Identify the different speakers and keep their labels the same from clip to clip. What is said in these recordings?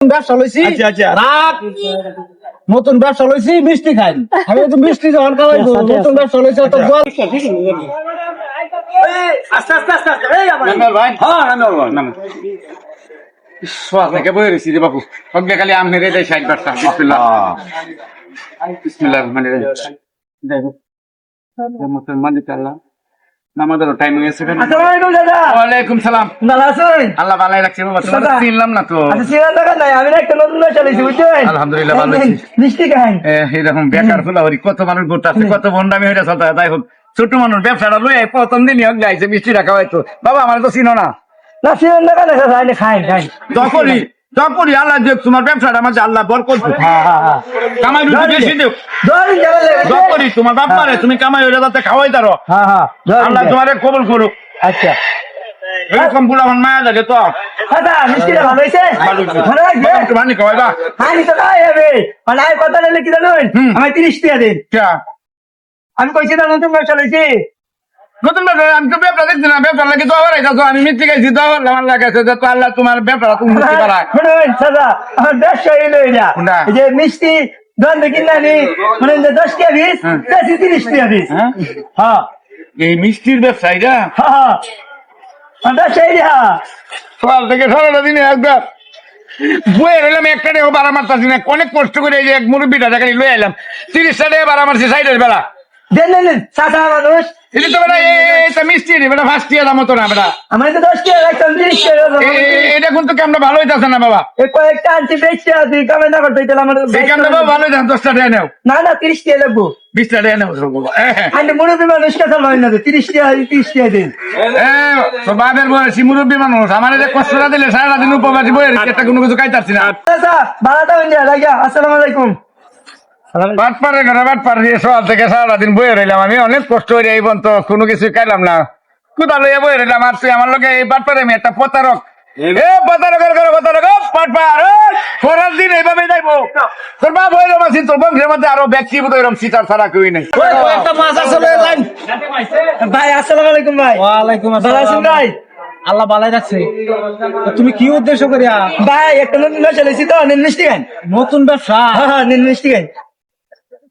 Speaker 1: ব্যবসা লইছি।
Speaker 2: আচ্ছা, আচ্ছা।
Speaker 1: নতুন ব্যবসা লইছি মিষ্টি খাই আমি তো মিষ্টি যখন খাওয়াইবো নতুন ব্যবসা লইছি তো বল
Speaker 2: আস্তে আস্তে আস্তে আস্তে। এই আমার
Speaker 3: ভাই।
Speaker 2: হ্যাঁ আমি বলব
Speaker 3: সোয়া থেকে বই রয়েছি রে বাবু সঙ্গে খালি আমি রে দেয় ষাট বারটা বিসমিল্লাহ। বিসমিল্লাহ মানে মালিক আল্লাহ। নামাজেরও টাইম হয়েছে কেন
Speaker 2: আসসালামু আলাইকুম দাদা
Speaker 3: ওয়ালাইকুম সালাম।
Speaker 2: ভালো আছেন?
Speaker 3: আল্লাহ ভালাই রাখছে বাবা। তোমার চিনলাম না তো।
Speaker 2: আচ্ছা সিনেমা দেখা নাই আমি একটা নতুন ব্যবসা লইছি বুঝছেন
Speaker 3: আলহামদুলিল্লাহ, ভালো আছি।
Speaker 2: মিষ্টি খাই।
Speaker 3: এরকম বেকার ফুলাহরি কত মানুষ ঘুরতে আছে কত ভন্ডামি হয়ে চলতে হয়, তাই হোক। ছোট মানুষ ব্যবসাটা লই প্রথম দিনই হোক যাইছে মিষ্টি রাখা হয়তো। বাবা আমার তো চিনো না।
Speaker 2: না সিনেমা দেখা নাই খাই খাই।
Speaker 3: তখনই আল্লাহ দেখ তোমার ব্যবসাটা আমার আল্লাহ বরকত।
Speaker 2: হ্যাঁ হ্যাঁ হ্যাঁ।
Speaker 3: কামাই বেশি দেখ তখনই তোমার বাপ মারে তুমি কামাই হয়ে যাতে খাওয়াই
Speaker 2: হ্যাঁ
Speaker 3: আল্লাহ। তোমারে কবুল করুক।
Speaker 2: আচ্ছা।
Speaker 3: এরকম আমার মায়া লাগে তো।
Speaker 2: আমি কইছি না নতুন ব্যবসা লইছি।
Speaker 3: নতুন ব্যবসা আমি তো ব্যবসা দেখছি না ব্যবসা লাগে তো আবার আইতাছো আমি মিথ্যে গেছি তো আমার লাগাইছে যে আল্লাহ তোমার ব্যবসা তুমি মুক্তি পারায়
Speaker 2: শুনুন দাদা আমার ব্যবসা হইল এটা
Speaker 3: কোনটা?
Speaker 2: এই যে মিষ্টি মানে দশ পিস
Speaker 3: হ্যাঁ।
Speaker 2: তিরিশ
Speaker 3: হ্যাঁ?
Speaker 2: হ্যাঁ।
Speaker 3: এই মিষ্টির ব্যবসায়ীরা?
Speaker 2: হ্যাঁ হ্যাঁ। আমার ব্যবসা এটা
Speaker 3: সকাল থেকে সারাটা দিনে একবার বইয়ে রইলাম একটা টাকা বাড়া মারতাছি না। অনেক কষ্ট করে এই যে এক মুরব্বীটা দেখানি লই আইলাম। তিরিশটা মারছি সাইডের বেলা।
Speaker 2: দেন দেন দেন মানুষ
Speaker 3: এটা তো বেটা এটা মিষ্টি রে বেটা ফার্স্ট ইয়ার মতো না বেটা।
Speaker 2: আমার তো দশ টাকা রাখতাম তিরিশ টাকা
Speaker 3: এ- এ- এটা কিন্তু কেমন ভালো হইতাছে না বাবা?
Speaker 2: কয়েকটা আনছি বেচতে আছি কামে না করতে তাহলে আমার
Speaker 3: এই কেমন বাবা ভালো হইতাছে দশটা টাকা নেও।
Speaker 2: না না তিরিশ টাকা লাগবো।
Speaker 3: বিশটা টাকা নেও বাবা হ্যাঁ
Speaker 2: আমি মুরব্বী মানুষ কথা লয় না তিরিশ টাকা তিরিশ টাকা দিন।
Speaker 3: তো বাপের বয়সী মুরব্বী মানুষ আমার যে কষ্টটা দিলে সারা দিন উপবাসী বইয়ের একটা কোনো কিছু খাইতাছি না।
Speaker 2: চাচা ভাড়াটা লাগিয়া আসসালামু আলাইকুম।
Speaker 3: বাট পারে ঘরে বাট পারে সকাল থেকে সারা দিন বইয়ে রইলাম আমি। অনেক কষ্ট হয়ে এই পর্যন্ত কোনো কিছু খাইলাম না। কোথা লইয়া বইয়ে রইলাম? আর তুই আমার লোকে এই বাট পারে আমি একটা প্রতারক। এ প্রতারকের ঘরে প্রতারক। ও পাট পার সরার দিন এইভাবে যাইবো। তোর বাপ হইল মাসি তোর বংশের মধ্যে আরও এরকম সিটার ছাড়া কেউই নেই।
Speaker 1: একটা মাছ আছে লয়ে যান।
Speaker 2: ভাই আসসালামু আলাইকুম ভাই।
Speaker 1: ওয়ালাইকুম
Speaker 2: ভালো আছেন
Speaker 1: আসসালাম
Speaker 2: ভাই?
Speaker 1: আল্লাহ বালাই রাখছে। তুমি কি উদ্দেশ্য করিয়া
Speaker 2: ভাই একটা নতুন ব্যবসা লইছি তো নিন মিষ্টি খান।
Speaker 1: নতুন ব্যবসা?
Speaker 2: হ্যাঁ হ্যাঁ নিন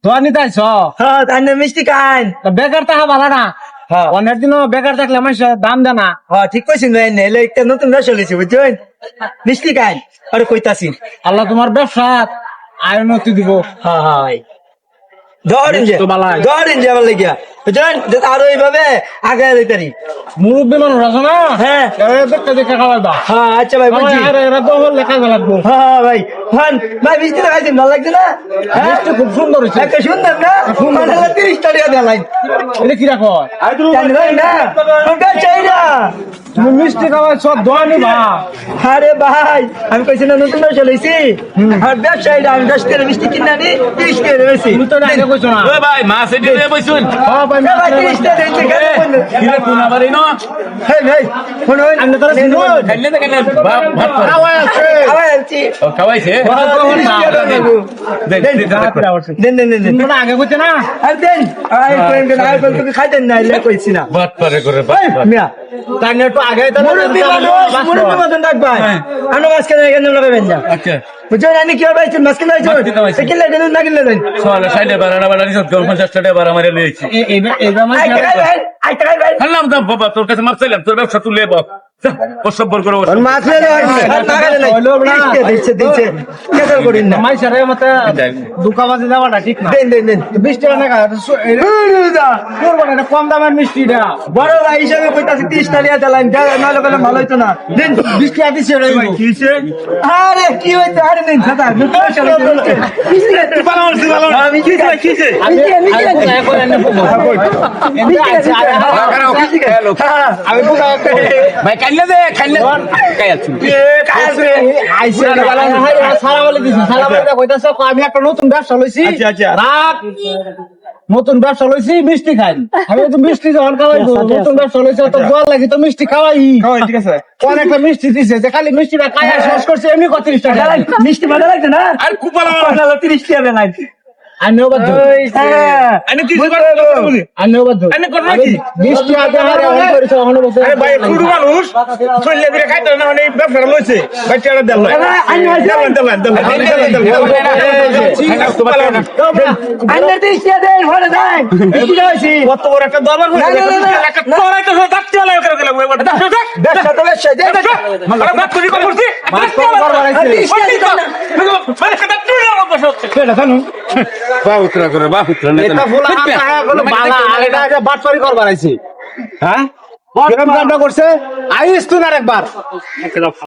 Speaker 2: খান
Speaker 1: দোয়া
Speaker 2: হ্যাঁ মিষ্টি খান
Speaker 1: বেকার তাহা ভালো না?
Speaker 2: হ্যাঁ।
Speaker 1: অনেক দিনও বেকার থাকলে মানুষ দাম দে না।
Speaker 2: হ্যাঁ ঠিক কইছেন একটা নতুন ব্যবসা লইছি বুঝছেন? মিষ্টি খান আরে কইতাছি।
Speaker 1: আল্লাহ তোমার ব্যবসা আয়নতি দিব।
Speaker 2: হ্যাঁ হ্যাঁ ধরেন যে। ধরেন যে আমার লেগিয়া। আরও এইভাবে আগে লইতারি
Speaker 1: মুরব্বী মানুষ আছে না?
Speaker 2: হ্যাঁ।
Speaker 1: দেখতে দেখে খাওয়াইবা।
Speaker 2: হ্যাঁ আচ্ছা ভাই বুঝছি।
Speaker 1: এরা তো লেখা লাগবো
Speaker 2: হ্যাঁ হ্যাঁ, ভাই হ্যাঁ ভাই মিষ্টি খাইছেন ভালো লাগছে না?
Speaker 1: খুব সুন্দর হয়েছে।
Speaker 2: একটা সুন্দর না? মানে তিরিশ টাকা দেওয়া
Speaker 1: এটা কি রাখো?
Speaker 2: না? ওটা চাই না।
Speaker 1: তুমি মিষ্টি খাওয়াই সব দোয়া নিবা।
Speaker 2: আরে ভাই আমি কইছি না নতুন লইছি আর ব্যবসায়ীরা আমি দশ টাকা মিষ্টি কিনা নি তিরিশ টাকা বেশি।
Speaker 1: তুমি তো কইছো না।
Speaker 3: ভাই মাছ এটি বইছুন
Speaker 1: হ্যাঁ ভাই আমি আগে কইছো না?
Speaker 2: আর দেন। খাইতেন না কইছি না।
Speaker 3: ভাত পারে করে
Speaker 2: মিয়া
Speaker 1: তাই একটু আগে তাহলে
Speaker 2: মুরব্বী মানুষ মুরব্বী মতন ডাকবা আনো মাঝখানে এখানে লাগাবেন না।
Speaker 3: আচ্ছা।
Speaker 2: বুঝছেন? আমি কি হবে আইছো
Speaker 3: মাঝখানে আইছি।
Speaker 2: কিনলে দেন না কিনলে দেন
Speaker 3: সকালে সাইডে বারানা বারানি সব টাকা বারা মারে লইছি।
Speaker 1: এইবার
Speaker 2: আই।
Speaker 3: আল্লাহ দাম বাবা তোর কাছে মাপ চাইলাম তোর ব্যবসা তুলে বাপ
Speaker 1: দুকাবাজি দেওয়াটা ঠিক না বিশ টাকা কম দামের মিষ্টিটা
Speaker 2: বড় ভাই হিসাবে কইতাছি 30 টাকা চালান না লোকালে ভালো হইতো না দেন
Speaker 1: বিশ টাকা দিচ্ছে
Speaker 2: আরে কি হইতো আরে নেন আমি
Speaker 1: আমি আমি দয়া করে এনে বলব এনে আছে আরে আমি বুঝা
Speaker 3: ভাই কাইলে দে কাইলে কাই আছি
Speaker 1: আইছে সারা বলে দিছি সারা বলে কইতাছে আমি একটা নতুন ব্যবসা লইছি
Speaker 2: আচ্ছা, আচ্ছা।
Speaker 1: নতুন ব্যবসা লইছি মিষ্টি খাই আমি তো মিষ্টি যখন খাওয়াইবো নতুন ব্যবসা লইছি তো গোয়াল লাগি তো মিষ্টি খাওয়াই
Speaker 2: ঠিক আছে
Speaker 1: অনেকটা মিষ্টি দিছে যে খালি মিষ্টিটা খাইয়া শেষ করছে এমনি কত টাকা
Speaker 2: মিষ্টি ভালো লাগছে না
Speaker 3: আর ভালো
Speaker 2: 30 টাকা নাই কত বড় একটা দরবার একটা
Speaker 3: বাহুত্রা করে বাহুত্রা
Speaker 1: নেতা ফুলা মানে আটা হ্যাঁ গুলো বালা আলেটা আছে বাটপারি করবার আইছে হ্যাঁ? কেমন গান্ডা করছে? আইস তুই না একবার